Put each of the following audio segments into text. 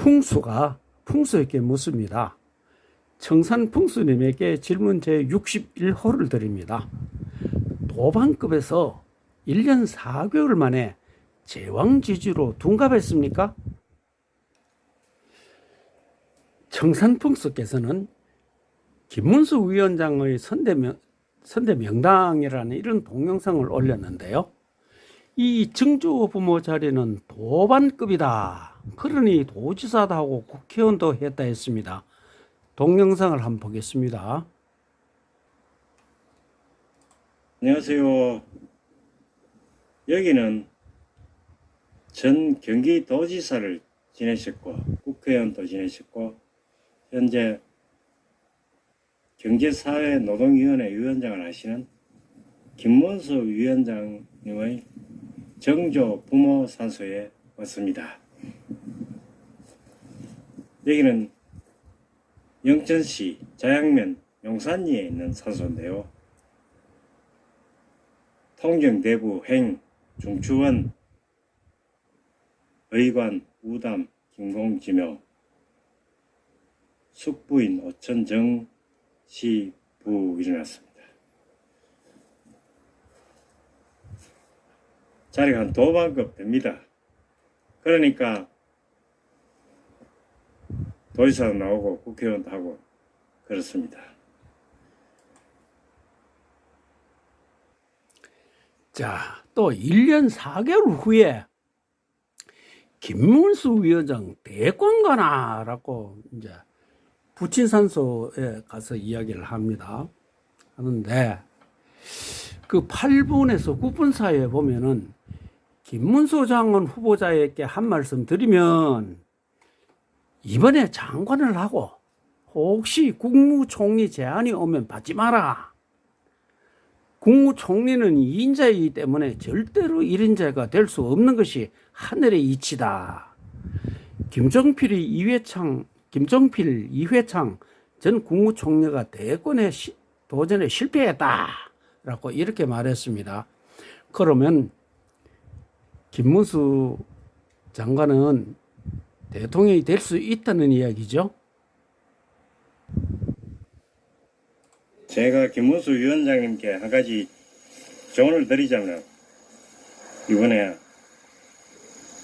풍수가 풍수에게 묻습니다. 청산 풍수님에게 질문 제 61호를 드립니다. 도반급에서 1년 4개월 만에 제왕지주로 둔갑했습니까? 청산풍수께서는 김문수 위원장의 선대명, 선대명당이라는 이런 동영상을 올렸는데요. 이 증조 부모 자리는 도반급이다. 그러니 도지사도 하고 국회의원도 했다 했습니다. 동영상을 한번 보겠습니다. 안녕하세요. 여기는 전 경기도지사를 지내셨고 국회의원도 지내셨고 현재 경제사회노동위원회 위원장을 하시는 김문수 위원장님의 정조 부모 산소에 왔습니다. 여기는 영천시 자양면 용산리에 있는 산소인데요. 통정 대부 행 중추원 의관 우담 김공지묘 숙부인 오천정 시부 일어났습니다. 자리가 한 도반급 됩니다. 그러니까 도지사도 나오고 국회의원도 하고 그렇습니다. 자, 또 1년 4개월 후에 김문수 위원장 대권 가나라고 이제 부친산소에 가서 이야기를 합니다. 하는데 그 8분에서 9분 사이에 보면은 김문수 장관 후보자에게 한 말씀 드리면 이번에 장관을 하고 혹시 국무총리 제안이 오면 받지 마라. 국무총리는 2인자이기 때문에 절대로 1인자가 될 수 없는 것이 하늘의 이치다. 김정필이 이회창, 김정필, 이회창 전 국무총리가 대권에 시- 도전에 실패했다. 라고 이렇게 말했습니다. 그러면 김문수 장관은 대통령이 될 수 있다는 이야기죠. 제가 김문수 위원장님께 한 가지 조언을 드리자면 이번에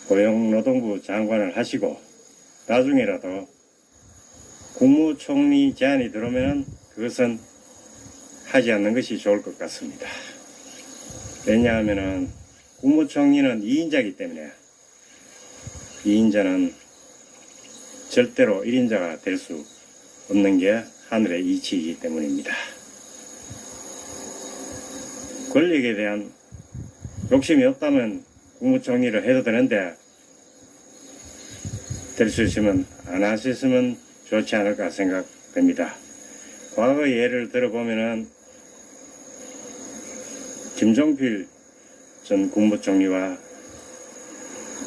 고용노동부 장관을 하시고 나중에라도 국무총리 제안이 들어오면 그것은 하지 않는 것이 좋을 것 같습니다. 왜냐하면 국무총리는 2인자이기 때문에 2인자는 절대로 1인자가 될 수 없는 게 하늘의 이치이기 때문입니다. 권력에 대한 욕심이 없다면 국무총리를 해도 되는데 될 수 있으면 안 하셨으면 좋지 않을까 생각됩니다. 과거 예를 들어보면은 김종필 전 국무총리와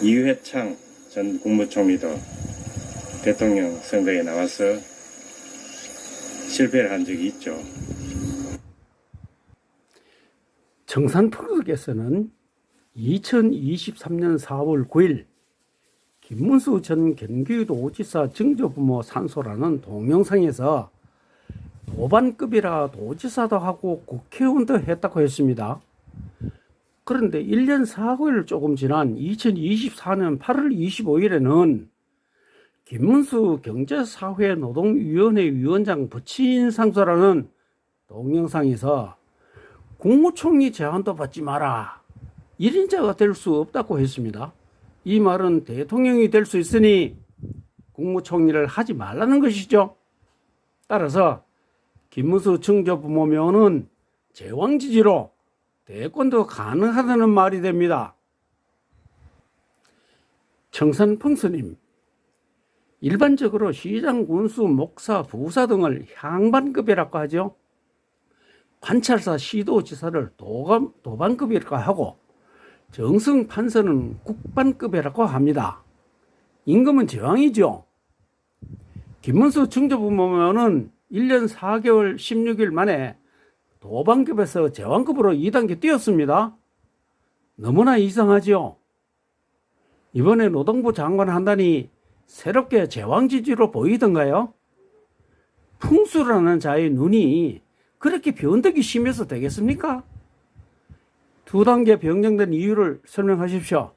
이회창 전 국무총리도 대통령 선거에 나와서 실패를 한 적이 있죠. 청산프로께서는 2023년 4월 9일 김문수 전 경기도지사 증조부모 산소라는 동영상에서 도반급이라 도지사도 하고 국회의원도 했다고 했습니다. 그런데 1년 4개월 조금 지난 2024년 8월 25일에는 김문수 경제사회노동위원회 위원장 부친 상소라는 동영상에서 국무총리 제안도 받지 마라. 1인자가 될 수 없다고 했습니다. 이 말은 대통령이 될 수 있으니 국무총리를 하지 말라는 것이죠. 따라서 김문수 증조부모면은 제왕 지지로 대권도 가능하다는 말이 됩니다. 청산 풍수님, 일반적으로 시장, 군수, 목사, 부사 등을 향반급이라고 하죠. 관찰사 시도지사를 도감, 도반급이라고 하고 정승 판사는 국반급이라고 합니다. 임금은 제왕이죠. 김문수 증조부모면은 1년 4개월 16일 만에 도반급에서 제왕급으로 2단계 뛰었습니다. 너무나 이상하지요. 이번에 노동부 장관 한다니 새롭게 제왕지지로 보이던가요? 풍수라는 자의 눈이 그렇게 변덕이 심해서 되겠습니까? 두 단계 변경된 이유를 설명하십시오.